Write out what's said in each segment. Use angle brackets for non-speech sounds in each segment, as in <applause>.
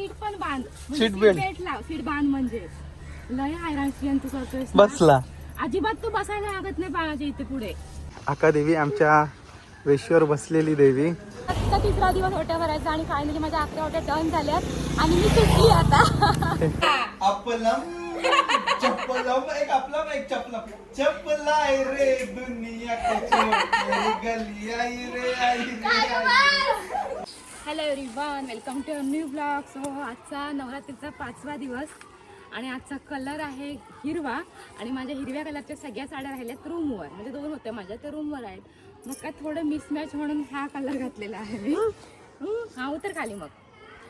Seat पण बांध. Seat belt. Belt लाव सीट बांध म्हणजे. लय हैराण श्रियन तू करतोयस ना. बसला. अजिबात तू बसायला लागत नाही बाळाच्या इथे पुढे. आका देवी आमच्या वेशीवर बसलेली देवी. तिसरा दिवस ओट्या भरायचा आणि फायनली माझ्या अकरा ओट्या टर्न झाल्यात. आणि मी सुटली आता. अपलम चप्पलम एक अपलम एक चपलम चप्पल आहे रे दुनिया के छोटे गली आई रे आई रे. आई hello everyone welcome to new blog. So आजचा नवरात्रीचा पाचवा दिवस आणि आजचा कलर आहे हिरवा आणि माझ्या हिरव्या कलरच्या सगळ्या साड्या राहिल्यात रूमवर. म्हणजे दोन होत्या माझ्या त्या रूमवर आहेत. मग काय थोडं मिसमॅच म्हणून हा कलर घातलेला आहे मी. हा उतर खाली मग.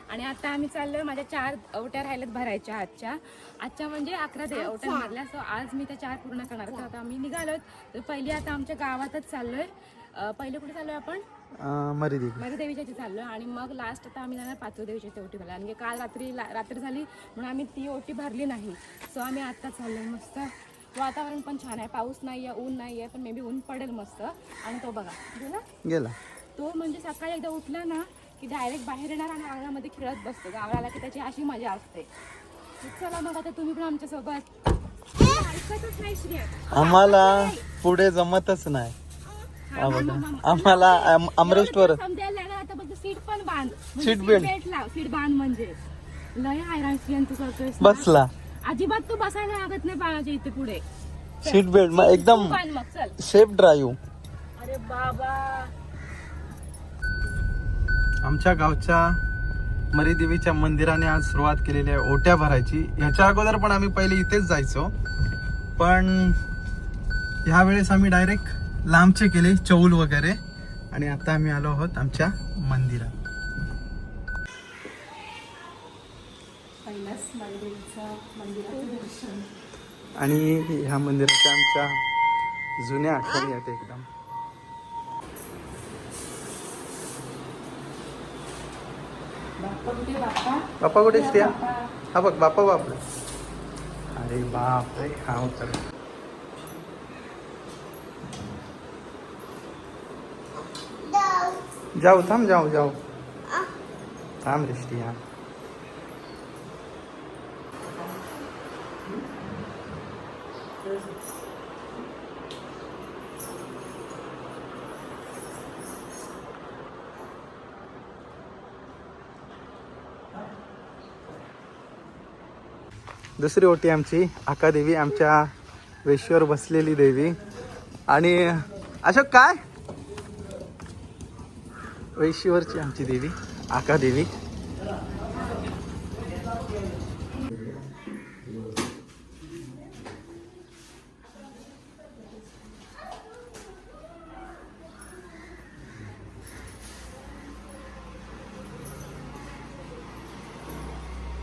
आणि आता आम्ही चाललोय माझ्या चार ओट्या राहिल्यात भरायच्या आजच्या. आजच्या म्हणजे अकरा दे ओट्या भरल्या. सो आज मी त्या चार पूर्ण करणार. तर आता आम्ही निघालोय तर पहिली आता आमच्या गावातच चाललोय. अं, पहिले कुठे चाललोय आपण? अं, मरी देवी माझ्या देवीच्या इथे चाललो आणि मग लास्ट आता आम्ही जाणार पाचव्या देवीच्या ओटी भरला आणि काल रात्री रात्री झाली म्हणून आम्ही ती ओटी भरली नाही. सो आम्ही आत्ता चाललोय मस्त. वातावरण पण छान आहे. पाऊस नाही आहे ऊन नाही आहे पण मे बी ऊन पडेल मस्त. आणि तो बघा. गेला? गेला. तो म्हणजे सकाळी एकदा उठला ना की डायरेक्ट बाहेर येणार आणि अंगणामध्ये खेळत बसतो. गावाला आला की त्याची अशी मजा असते. चला मग आता तुम्ही पण आमच्यासोबत. ऐकतच नाही श्रेय. आम्हाला पुढे जमतच नाही. बघा आम्हाला आम- अमरेश्वर समजायला लागलं आता बघ सीट पण बांध. Seat belt. लाव सीट बांध म्हणजे. लय हैराण श्रियन तू करतोयस ना. बसला. अजिबात तू बसायला लागत नाही बाळाच्या इथे पुढे. सीट बेल्ट मग एकदम तू बांध मग चल. Safe drive. अरे बाबा. आमच्या गावच्या मरीदेवीच्या मंदिराने आज सुरुवात केलेली आहे ओट्या भरायची. ह्याच्या अगोदर पण आम्ही पहिले इथेच जायचो. पण ह्या वेळेस आम्ही डायरेक्ट लांबचे केले चौल वगैरे. आणि आता आम्ही आलो आहोत आमच्या मंदिरात. आणि ह्या मंदिराच्या आमच्या जुन्या आठवणी आहेत एकदम. बाप्पा कुठे बाप्पा? बाप्पा कुठे स्त्रिया बाप्पा. हा बघ बाप्पा बापरे अरे बाप रे हा उतर जाऊ थांब जाऊ जाऊ थांब रे स्त्रिया दुसरी ओटी आमची देवी आमच्या वेशीवर बसलेली देवी. आणि अशोक काय? वेशीवरची आमची देवी देवी.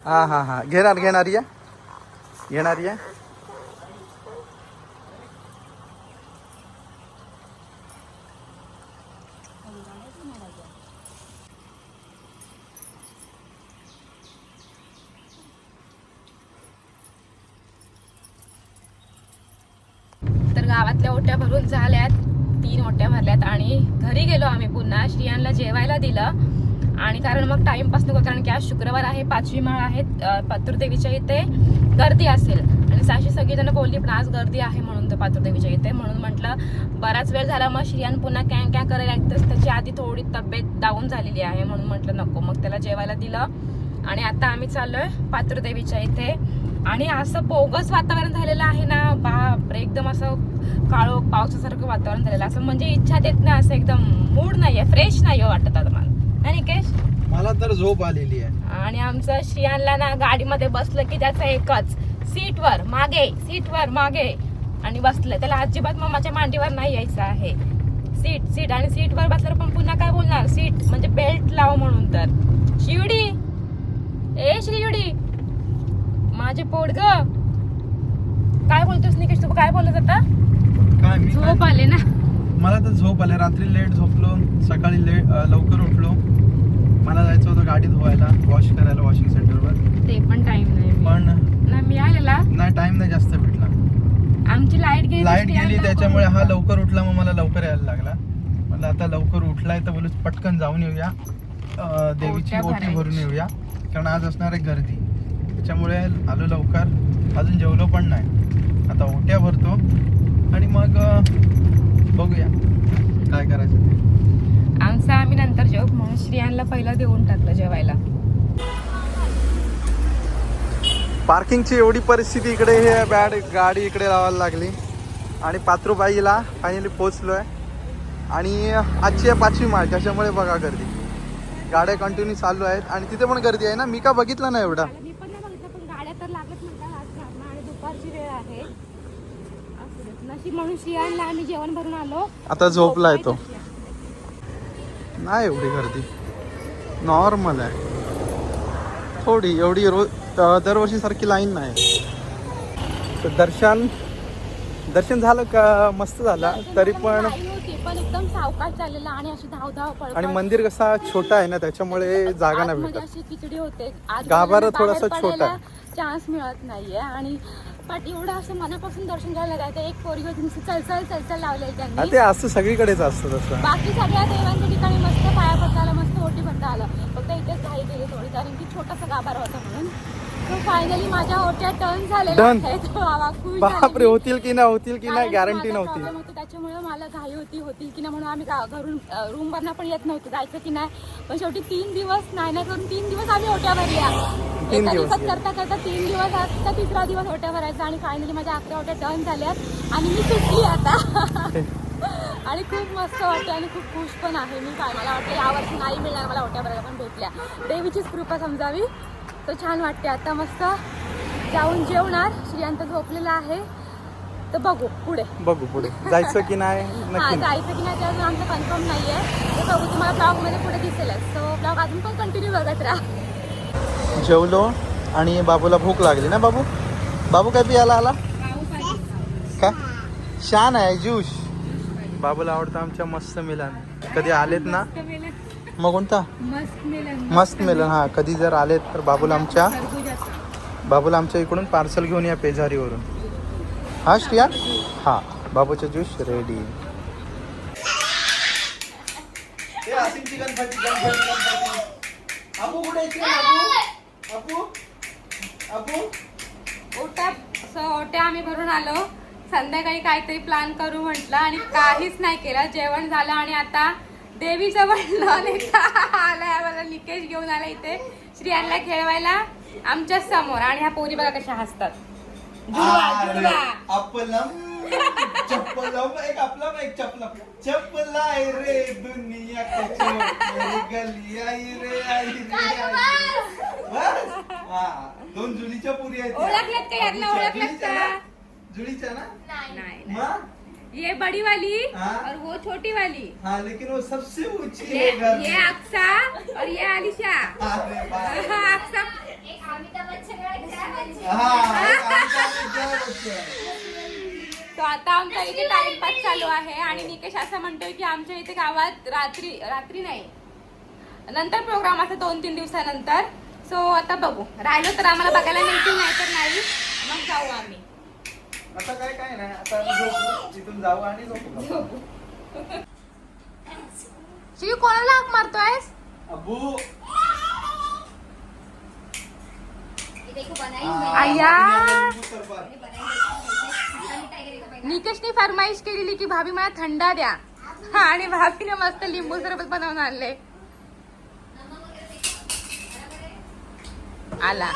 हा हा हा. घेणार घेणार या. घेणार या तर गावातल्या ओट्या भरून झाल्यात. तीन ओट्या भरल्यात आणि घरी गेलो आम्ही पुन्हा. श्रियांना जेवायला दिलं. आणि कारण मग टाइमपास नको कारण की आज शुक्रवार आहे पाचवी माळ आहे अं, पातुरदेवीच्या इथे गर्दी असेल. आणि साशी सगळीजण बोलली पण आज गर्दी आहे म्हणून तर पातुरदेवीच्या इथे. म्हणून म्हटलं बराच वेळ झाला मग श्रियान पुन्हा कॅ कॅ करायला लागतंच त्याची आधी थोडी तब्येत डाऊन झालेली आहे. म्हणून म्हटलं नको. मग त्याला जेवायला दिलं. आणि आता आम्ही चाललोय पातुरदेवीच्या इथे. आणि असं बोगस वातावरण झालेलं आहे ना बापरे एकदम असं काळो पावसासारखं वातावरण झालेलं असं म्हणजे इच्छा देत नाही असं एकदम मूड नाहीये फ्रेश नाही वाटत आता मला. नाही निकेश मला तर झोप आलेली आहे. आणि आमचं श्रियानला ना गाडीमध्ये बसलं की त्याचं एकच सीटवर मागे सीटवर मागे. आणि बसलं त्याला अजिबात मम्माच्या मांडीवर नाही यायचं आहे. सीट सीट आणि सीटवर बसल्यावर पण पुन्हा काय बोलणार? सीट म्हणजे बेल्ट लाव म्हणून तर. शिवडी ए शिवडी माझे पोट ग. काय बोलतोस निकेश? तू काय बोलत आता काय मी झोप आले ना. मला तर झोप आले. रात्री लेट झोपलो. सकाळी लेट लवकर उठलो. मला जायचं होतं गाडी धुवायला वॉश करायला वॉशिंग सेंटरवर ते पण टाइम नाही पण ना मिळालेला नाही टाइम नाही जास्त भेटला. आमची लाइट गेली लाइट गेली त्याच्यामुळे हा लवकर उठला मग मला लवकर यायला लागला. म्हणलं आता लवकर उठलाय तर बोलू पटकन जाऊन येऊया. देवीची ओटी भरून. येऊया. कारण आज असणार आहे गर्दी. त्याच्यामुळे आलो लवकर. अजून जेवलो पण नाही. आता ओट्या भरतो. आणि मग बघूया. काय करायचं ते. आमचा आम्ही नंतर जेव. म्हणून श्रियांना पहिलं देऊन टाकलं जेवायला. पार्किंगची एवढी परिस्थिती इकडे हे बॅड गाडी इकडे लावायला लागली. आणि पात्रुबाईला फायनली पोचलो आहे आणि आजची आहे पाचवी माळ. त्याच्यामुळे बघा गर्दी. गाड्या कंटिन्यू चालू आहेत. आणि तिथे पण गर्दी आहे ना? मी का बघितलं ना एवढा मी पण नाही बघितलं पण गाड्या तर लागत म्हणतात आज कारणं आणि दुपारची वेळ आहे. असू दे. नशीब म्हणून श्रियांना आम्ही जेवण भरून आलो. आता झोपला तो. नाही एवढी गर्दी. नॉर्मल आहे. थोडी एवढी रोज दरवर्षीसारखी लाईन नाही. तर दर्शन दर्शन झालं का? मस्त झालं. तरी पण एकदम सावकाश चाललेला आणि अशी धाव. आणि मंदिर कसा छोटा आहे ना त्याच्यामुळे जागा नाही भेटत. खिचडी होते. गाभारा थोडासा छोटा चान्स मिळत नाहीये आणि पण एवढं असं मनापासून दर्शन घ्यायला जायचं एक पोरगी होती नुसती चलचल चलचल लावलेली हा, त्यांनी ते असं सगळीकडेच असतं तसं. बाकी सगळ्या देवांच्या ठिकाणी मस्त पाया पडता आलं मस्त ओटी भरता आलं. फक्त इथेच घाई गेली थोडी कारण की छोटासा गाभारा होता म्हणून. फायनली माझ्या ओट्या टर्न Done. बापरे. होतील की नाही होतील की नाही गॅरंटी नव्हती. होती त्याच्यामुळे मला घाई होती होतील की नाही म्हणून आम्ही गा- घरून रूम वरनं पण येत नव्हतं जायचं की नाही. पण शेवटी तीन दिवस नाही नाही करून तीन दिवस आम्ही ओट्या भरल्या तीन एका दिवस दिवसात गेले. करता करता तीन दिवस आजचा तिसरा दिवस ओट्या भरायचा आणि फायनली माझ्या अकरा ओट्या टर्न झाल्यात आणि मी सुटली आता. <laughs> आणि खूप मस्त वाटते आणि खूप खुश पण आहे मी. काय मला वाटतं यावर्षी नाही मिळणार मला ओट्या भरायला पण भेटल्या. देवीचीच कृपा समजावी. तर छान वाटते आता मस्त जाऊन जेवणार. श्रियांत झोपलेला आहे. तर बघू पुढे. बघू पुढे. जायचं की नाही? <laughs> हा नक्की नाही. जायचं की नाही ते अजून आमचं कन्फर्म नाहीये. ते बघू तुम्हाला ब्लॉगमध्ये पुढे दिसेलच. सो ब्लॉग अजून पण कंटिन्यू बघत राहा. जेवलो आणि बाबूला भूक लागली ना बाबू? बाबू काय पियाला आला? काय? छान आहे ज्यूस बाबूला आवडतं आमच्या मस्त मिलन. कधी आलेत ना? मग कोणता? मस्त मिलन. मस्त मिलन हा. कधी जर आलेत तर बाबूला आमच्या बाबूला आमच्या इकडून पार्सल घेऊन या पेजारीवरून हा श्रिया? हा. बाबूचा ज्यूस रेडी ओट्या आम्ही भरून आलो. संध्याकाळी काहीतरी प्लॅन करू म्हटलं आणि काहीच नाही केलं. जेवण झालं आणि आता देवीचं वर्णन एकदा आलाय मला लिकेज घेऊन आला इथे श्रियांना खेळवायला आमच्यासमोर आणि ह्या पोरी बघा कशा हसतात चप्पलम एक चपलम चप्पल रे दुनिया के छोटे गली आई रे आई रे आई. बस हा दोन जुलीच्या पुरी आहेत. ओळखल्यात का यांना? ओळखल्यात जुलीच्या का? ना? जुलीच्या ना नाही नाही. मग ये बड़ी वाली हाँ? और वो छोटी वाली। हाँ लेकिन वो सबसे ऊंची ये है घर ये अक्सा और ये आलिशा। अक्सा आमचा. तो आता आमच्या इथे टाइमपास चालू आहे आणि निकेश असं म्हणतोय की आमच्या इथे गावात रात्री रात्री नाही. नंतर प्रोग्राम असं दोन तीन दिवसानंतर. सो आता बघू. राहिलो तर आम्हाला बघायला मिळतील नाही तर नाही. मग जाऊ आम्ही. आता काय काय नाही आता झोपू. तिथून जाऊ आणि झोपू. शिव कोणाला हाक मारतोयस? अबू. आया. निकेशने फरमाईश केलेली की भाभी मला थंडा द्या. हा, आणि भाभीने मस्त लिंबू सरबत बनवून आणले. आला.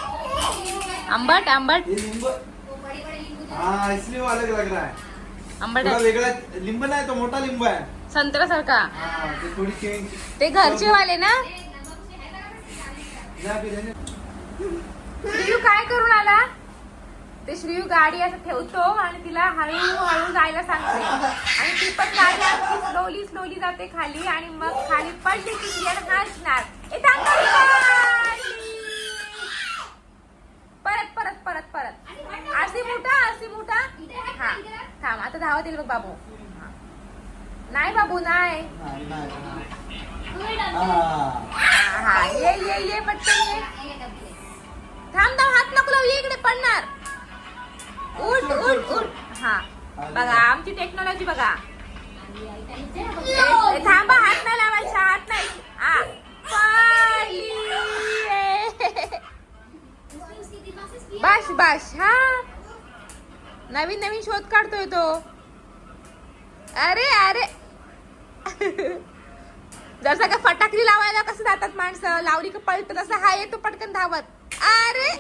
आंबट आंबट. हाँ इसलिए वो अलग लग रहा है। आंबट थोड़ा आहे. वेगळा लिंब नाही तो मोठा लिंब आहे. संत्र्यासारखा हाँ ते थोडी चेंज ते घरचे वाले ना. श्रीयू काय करून आला? ते श्रीयू गाडी असं ठेवतो आणि तिला हळूहळू जायला सांगते. आणि ती पण गाडी अगदी स्लोली स्लोली जाते खाली आणि मग खाली पडली की हसणार. ए, थांब, थांब, पडली. हा. थांब आता धावत येईल बघ बाबू. हा. नाही बाबू नाही. नाही, नाही, हाँ. हा. हा ये ये ये पटकन ये. थांब थांब हात नको लावू ये इकडे पडणार. उठ उठ उठ. हा. बघा आमची टेक्नॉलॉजी बघा. ए, थांबा हात नाही लावायचा हात नाही. पडली बाश बाश हा. नवीन नवीन शोध काढतोय तो. अरे अरे. जसं का फटाकडी लावायला कसं जातात माणसं? लावली का पळत तसं हा येतो पटकन धावत. अरे.